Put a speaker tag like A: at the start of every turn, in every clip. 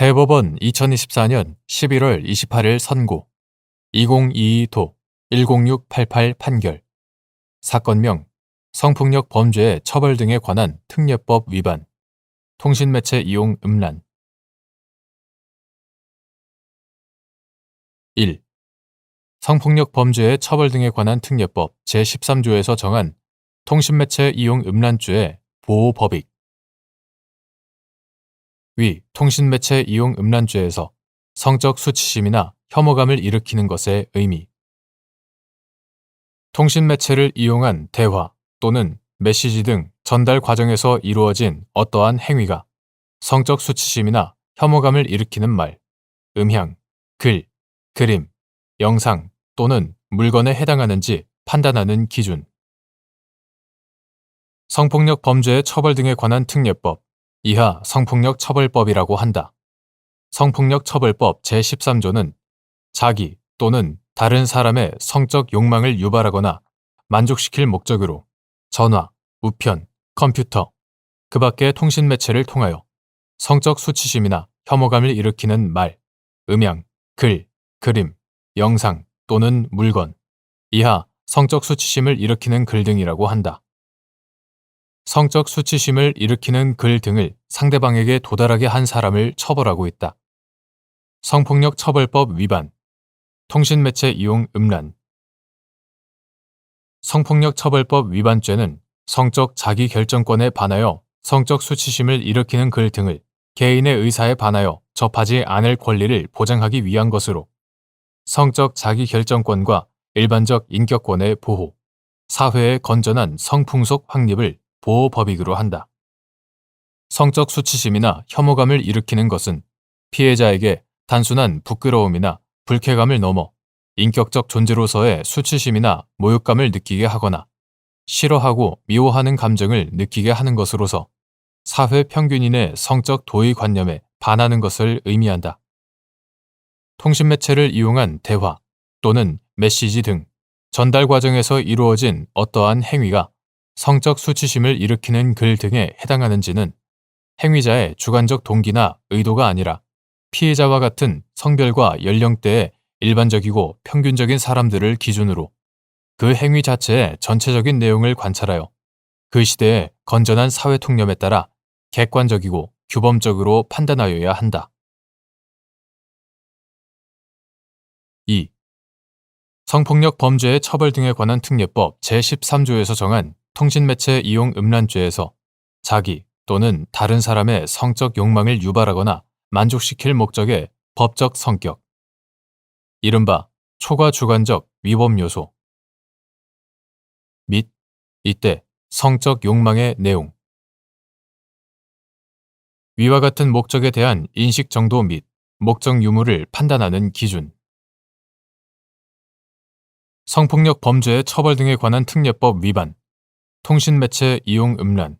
A: 대법원 2024년 11월 28일 선고. 2022도 10688 판결. 사건명 성폭력 범죄의 처벌 등에 관한 특례법 위반. 통신매체 이용 음란. 1. 성폭력 범죄의 처벌 등에 관한 특례법 제13조에서 정한 통신매체 이용 음란죄의 보호법익 위 통신매체 이용 음란죄에서 성적 수치심이나 혐오감을 일으키는 것의 의미 통신매체를 이용한 대화 또는 메시지 등 전달 과정에서 이루어진 어떠한 행위가 성적 수치심이나 혐오감을 일으키는 말, 음향, 글, 그림, 영상 또는 물건에 해당하는지 판단하는 기준. 성폭력 범죄의 처벌 등에 관한 특례법 이하 성폭력 처벌법이라고 한다. 성폭력 처벌법 제13조는 자기 또는 다른 사람의 성적 욕망을 유발하거나 만족시킬 목적으로 전화, 우편, 컴퓨터, 그 밖의 통신 매체를 통하여 성적 수치심이나 혐오감을 일으키는 말, 음향, 글, 그림, 영상 또는 물건, 이하 성적 수치심을 일으키는 글 등이라고 한다. 성적 수치심을 일으키는 글 등을 상대방에게 도달하게 한 사람을 처벌하고 있다. 성폭력 처벌법 위반, 통신매체 이용 음란, 성폭력 처벌법 위반죄는 성적 자기 결정권에 반하여 성적 수치심을 일으키는 글 등을 개인의 의사에 반하여 접하지 않을 권리를 보장하기 위한 것으로 성적 자기 결정권과 일반적 인격권의 보호, 사회의 건전한 성풍속 확립을 보호 법익으로 한다. 성적 수치심이나 혐오감을 일으키는 것은 피해자에게 단순한 부끄러움이나 불쾌감을 넘어 인격적 존재로서의 수치심이나 모욕감을 느끼게 하거나 싫어하고 미워하는 감정을 느끼게 하는 것으로서 사회 평균인의 성적 도의관념에 반하는 것을 의미한다. 통신매체를 이용한 대화 또는 메시지 등 전달 과정에서 이루어진 어떠한 행위가 성적 수치심을 일으키는 글 등에 해당하는지는 행위자의 주관적 동기나 의도가 아니라 피해자와 같은 성별과 연령대의 일반적이고 평균적인 사람들을 기준으로 그 행위 자체의 전체적인 내용을 관찰하여 그 시대의 건전한 사회 통념에 따라 객관적이고 규범적으로 판단하여야 한다. 2. 성폭력 범죄의 처벌 등에 관한 특례법 제13조에서 정한 통신매체 이용 음란죄에서 자기 또는 다른 사람의 성적 욕망을 유발하거나 만족시킬 목적의 법적 성격, 이른바 초과 주관적 위법 요소. 및 이때 성적 욕망의 내용. 위와 같은 목적에 대한 인식 정도 및 목적 유무를 판단하는 기준. 성폭력 범죄의 처벌 등에 관한 특례법 위반 통신매체 이용 음란.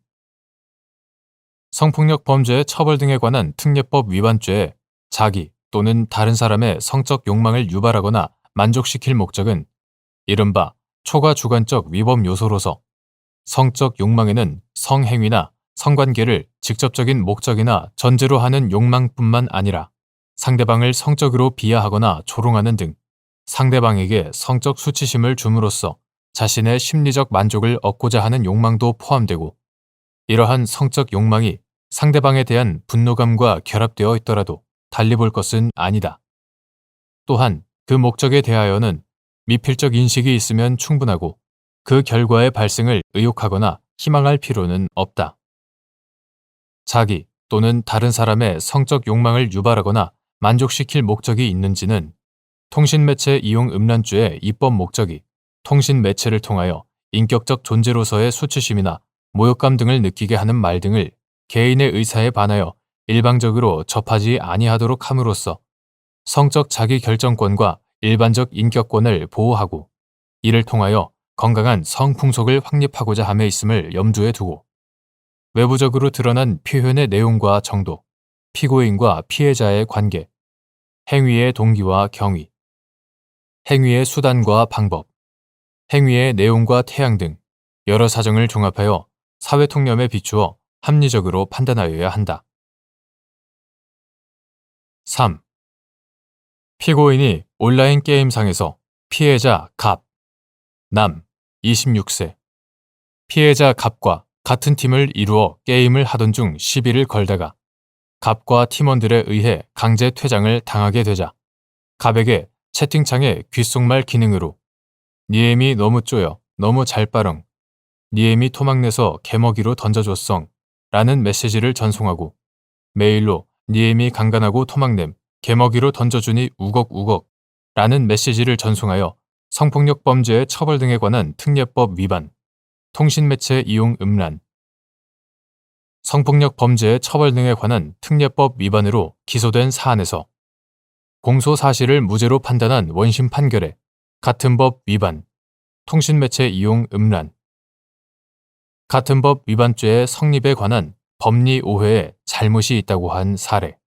A: 성폭력 범죄의 처벌 등에 관한 특례법 위반죄에 자기 또는 다른 사람의 성적 욕망을 유발하거나 만족시킬 목적은 이른바 초과 주관적 위법 요소로서 성적 욕망에는 성행위나 성관계를 직접적인 목적이나 전제로 하는 욕망뿐만 아니라 상대방을 성적으로 비하하거나 조롱하는 등 상대방에게 성적 수치심을 줌으로써 자신의 심리적 만족을 얻고자 하는 욕망도 포함되고 이러한 성적 욕망이 상대방에 대한 분노감과 결합되어 있더라도 달리 볼 것은 아니다. 또한 그 목적에 대하여는 미필적 인식이 있으면 충분하고 그 결과의 발생을 의욕하거나 희망할 필요는 없다. 자기 또는 다른 사람의 성적 욕망을 유발하거나 만족시킬 목적이 있는지는 통신매체 이용 음란죄의 입법 목적이 통신 매체를 통하여 인격적 존재로서의 수치심이나 모욕감 등을 느끼게 하는 말 등을 개인의 의사에 반하여 일방적으로 접하지 아니하도록 함으로써 성적 자기 결정권과 일반적 인격권을 보호하고 이를 통하여 건강한 성풍속을 확립하고자 함에 있음을 염두에 두고 외부적으로 드러난 표현의 내용과 정도, 피고인과 피해자의 관계, 행위의 동기와 경위, 행위의 수단과 방법, 행위의 내용과 태양 등 여러 사정을 종합하여 사회 통념에 비추어 합리적으로 판단하여야 한다. 3. 피고인이 온라인 게임상에서 피해자 갑, 남, 26세. 피해자 갑과 같은 팀을 이루어 게임을 하던 중 시비를 걸다가 갑과 팀원들에 의해 강제 퇴장을 당하게 되자 갑에게 채팅창에 귓속말 기능으로 니엠이 너무 쪼여, 너무 잘 빠렁, 니엠이 토막내서 개먹이로 던져줬성 라는 메시지를 전송하고 메일로 니엠이 강간하고 토막냄, 개먹이로 던져주니 우걱우걱 라는 메시지를 전송하여 성폭력 범죄의 처벌 등에 관한 특례법 위반, 통신매체 이용 음란, 성폭력 범죄의 처벌 등에 관한 특례법 위반으로 기소된 사안에서 공소 사실을 무죄로 판단한 원심 판결에 같은 법 위반, 통신매체 이용 음란, 같은 법 위반죄의 성립에 관한 법리 오해에 잘못이 있다고 한 사례.